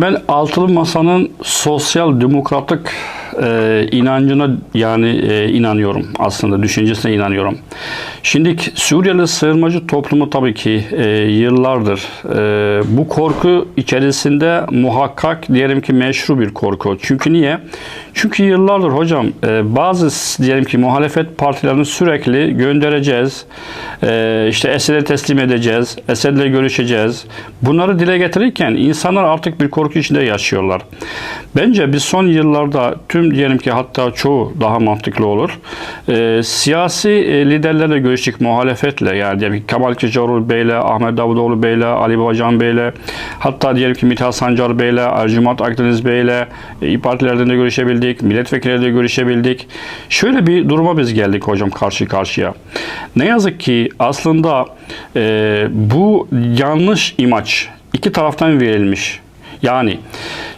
Ben altılı masanın sosyal demokratik e, inancına yani e, inanıyorum aslında düşüncesine inanıyorum. Şimdi Suriyeli sığınmacı toplumu tabii ki e, yıllardır e, bu korku içerisinde muhakkak diyelim ki meşru bir korku. Çünkü niye? Çünkü yıllardır hocam e, bazı diyelim ki muhalefet partilerini sürekli göndereceğiz. E, işte Esed'e teslim edeceğiz. Esed'le görüşeceğiz. Bunları dile getirirken insanlar artık bir korku içinde yaşıyorlar. Bence biz son yıllarda tüm diyelim ki hatta çoğu daha mantıklı olur. E, siyasi e, liderlerle görüştük muhalefetle yani diyelim ki Kemal Kılıçdaroğlu Bey'le, Ahmet Davutoğlu Bey'le, Ali Babacan Bey'le hatta diyelim ki Mithat Sancar Bey'le, Ercüment Akdeniz Bey'le e, İYİ Partilerden de görüşebildik, milletvekilleriyle görüşebildik. Şöyle bir duruma biz geldik hocam karşı karşıya. Ne yazık ki aslında e, bu yanlış imaj iki taraftan verilmiş. Yani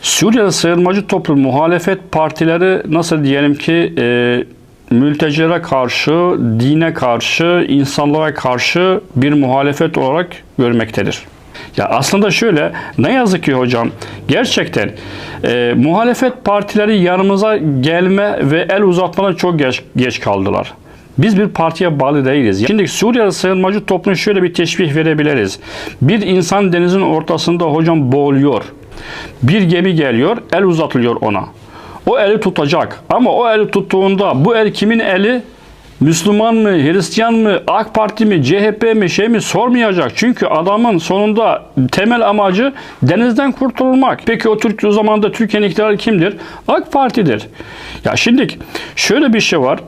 Suriye'de sığınmacı toplum muhalefet partileri nasıl diyelim ki e, mültecilere karşı, dine karşı, insanlara karşı bir muhalefet olarak görmektedir. Ya aslında şöyle ne yazık ki hocam gerçekten e, muhalefet partileri yanımıza gelme ve el uzatmana çok geç, geç kaldılar. Biz bir partiye bağlı değiliz. Şimdi Suriye sığınmacı toplumu şöyle bir teşbih verebiliriz. Bir insan denizin ortasında hocam boğuluyor. Bir gemi geliyor, el uzatılıyor ona. O eli tutacak. Ama o eli tuttuğunda bu el kimin eli? Müslüman mı, Hristiyan mı, AK Parti mi, CHP mi, şey mi sormayacak. Çünkü adamın sonunda temel amacı denizden kurtulmak. Peki o Türk o zaman da Türkiye'nin iktidarı kimdir? AK Parti'dir. Ya şimdi şöyle bir şey var.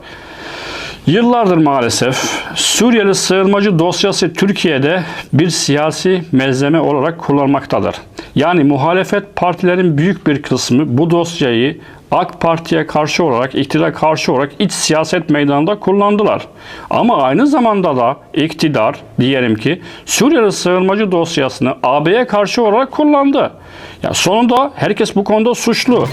Yıllardır maalesef Suriyeli sığınmacı dosyası Türkiye'de bir siyasi malzeme olarak kullanmaktadır. Yani muhalefet partilerin büyük bir kısmı bu dosyayı AK Parti'ye karşı olarak, iktidara karşı olarak iç siyaset meydanında kullandılar. Ama aynı zamanda da iktidar diyelim ki Suriyeli sığınmacı dosyasını AB'ye karşı olarak kullandı. Ya sonunda herkes bu konuda suçlu.